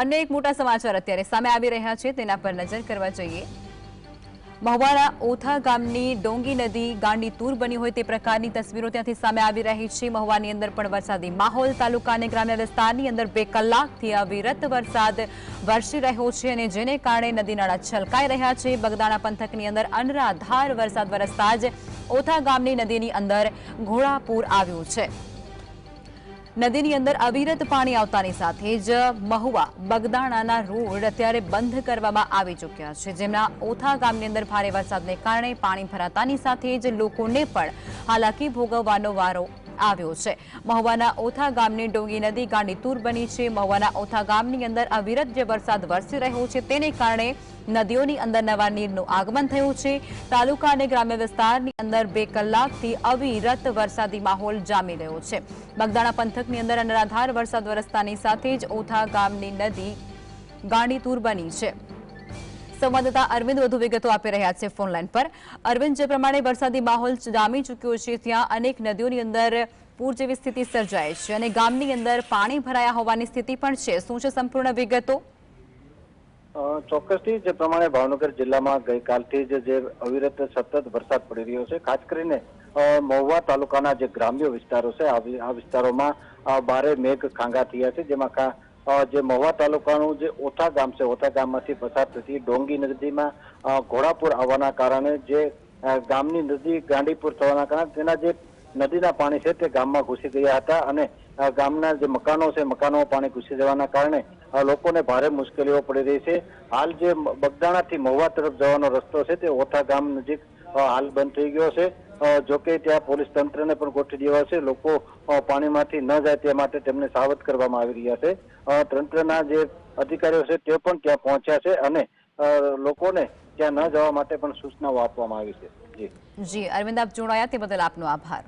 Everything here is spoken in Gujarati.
અન્ય એક મોટા સમાચાર અત્યારે સામે આવી રહ્યા છે, તેના પર નજર કરવા જોઈએ. મહુવાના ઓથા ગામની ડોંગી નદી ગાંડી તૂર બની હોય તે પ્રકારની તસવીરો ત્યાંથી સામે આવી રહી છે. મહુવાની અંદર પણ વરસાદી માહોલ, તાલુકા અને ગ્રામ્ય વિસ્તારની અંદર બે કલાકથી અવિરત વરસાદ વરસી રહ્યો છે અને જેને કારણે નદી નાળા છલકાઈ રહ્યા છે. બગદાણા પંથકની અંદર અનરાધાર વરસાદ વરસતા જ ઓથા ગામની નદીની અંદર ઘોડાપૂર આવ્યું છે. નદીની અંદર અવિરત પાણી આવતાની સાથે જ મહુવા, બગદાણાના રોડ અત્યારે બંધ કરવામાં આવી ચૂક્યા છે. જેમના ઓથા ગામની અંદર ભારે વરસાદને કારણે પાણી ભરાતાની સાથે જ લોકોને પણ હાલાકી ભોગવવાનો વારો આવ્યો છે. મહુવાના ઓથા ગામની ડોંગી નદી ગાંડીતુર બની છે. મહુવાના ઓથા ગામની અંદર અવિરત જે વરસાદ વરસી રહ્યો છે તેને કારણે નદીઓની અંદર નવા નીરનું આગમન થયું છે. તાલુકા અને ગ્રામ્ય વિસ્તારની અંદર બે કલાકથી અવિરત વરસાદી માહોલ જામી રહ્યો છે. બગદાણા પંથકની અંદર અનરાધાર વરસાદ વરસતાની સાથે જ ઓથા ગામની નદી ગાંડીતુર બની છે. સંવાદદાતા અરવિંદ વધુ વિગતો આપી રહ્યા છે ફોનલાઈન પર. અરવિંદ, જે પ્રમાણે વરસાદી માહોલ જામી ચૂક્યો છે, ત્યાં અનેક નદીઓની અંદર પૂર જેવી સ્થિતિ સર્જાય છે અને ગામની અંદર પાણી ભરાયા હોવાની સ્થિતિ પણ છે. શું છે સંપૂર્ણ વિગતો? ચોક્કસથી જે પ્રમાણે ભાવનગર જિલ્લામાં ગઈકાલથી જ અવિરત સતત વરસાદ પડી રહ્યો છે, ખાસ કરીને મહુવા તાલુકાના જે ગ્રામ્ય વિસ્તારો છે, આ વિસ્તારોમાં ભારે મેઘ ખાંગા થયા છે, જેમાં જે મહુવા તાલુકાનું જે ઓથા ગામ છે, ઓથા ગામમાંથી પસાર થતી ડોંગી નદીમાં ઘોડાપુર આવવાના કારણે જે ગામની નદી ગાંડીપુર થવાના કારણે તેના જે નદીના પાણી છે તે ગામમાં ઘૂસી ગયા હતા અને ગામના જે મકાનો છે, મકાનોમાં પાણી ઘૂસી જવાના કારણે લોકોને ભારે મુશ્કેલીઓ પડી રહી છે. હાલ જે બગદાણાથી મહુવા તરફ જવાનો રસ્તો છે તે ઓથા ગામ નજીક હાલ બંધ થઈ ગયો છે. જોકે ત્યાં પોલીસ તંત્રને પણ ગોઠવી દેવા છે. લોકો પાણીમાંથી ન જાય તે માટે તેમને સાવધ કરવામાં આવી રહ્યા છે. તંત્રના જે અધિકારીઓ છે તે પણ ત્યાં પહોંચ્યા છે અને લોકોને ત્યાં ન જવા માટે પણ સૂચનાઓ આપવામાં આવી છે. જી. જી, અરવિંદ, આપ જોડાયા તે બદલ આપનો આભાર.